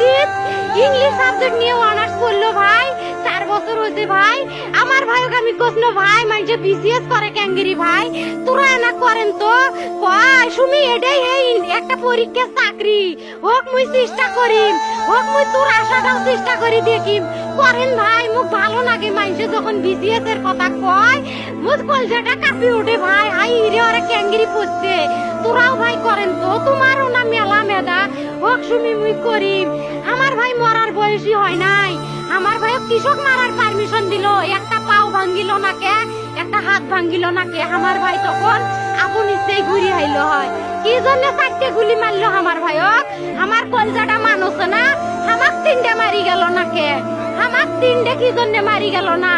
রুকিয়া English subject নিয়ে honours করল ভাই। চার বছর হয়েছে ভাই। আমার ভাইকে আমি কোসন ভাই মানে বিসিএস করে ক্যাঙ্গেরি ভাই, তোরা না করেন তো? কয় শুনি এটাই এই একটা পরীক্ষা চাকরি। হোক, মুই চেষ্টা করিম। হোক, মুই তোর আশাটাও চেষ্টা করি দেখিম। করেন ভাই, মুখ ভালো লাগে মানুষে যখন বিসিএস এর কথা কয়, মুখ কলজাটা কাঁপি ওঠে ভাই। হাই হিরে ওরা ক্যাঙ্গেরি পড়ছে। তোরাও ভাই করেন তো। তোমারও শুনি মুই করিম। আমার ভাই মরার বয়সী হয় নাই। আমার ভাই কৃষক মারার পারমিশন দিল। একটা পাও ভাঙ্গিল না কে? একটা হাত ভাঙ্গিল না কে? আমার ভাই তখন আপন ইচ্ছেই ঘুরি আইলো হয়। কি জন্য চারটে গুলি মারলো আমার ভাইক আমার কলজাটা মানুষ না। আমাক তিনটে মারি গেল না কে? আমাক তিনটে কি জন্য মারি গেল না?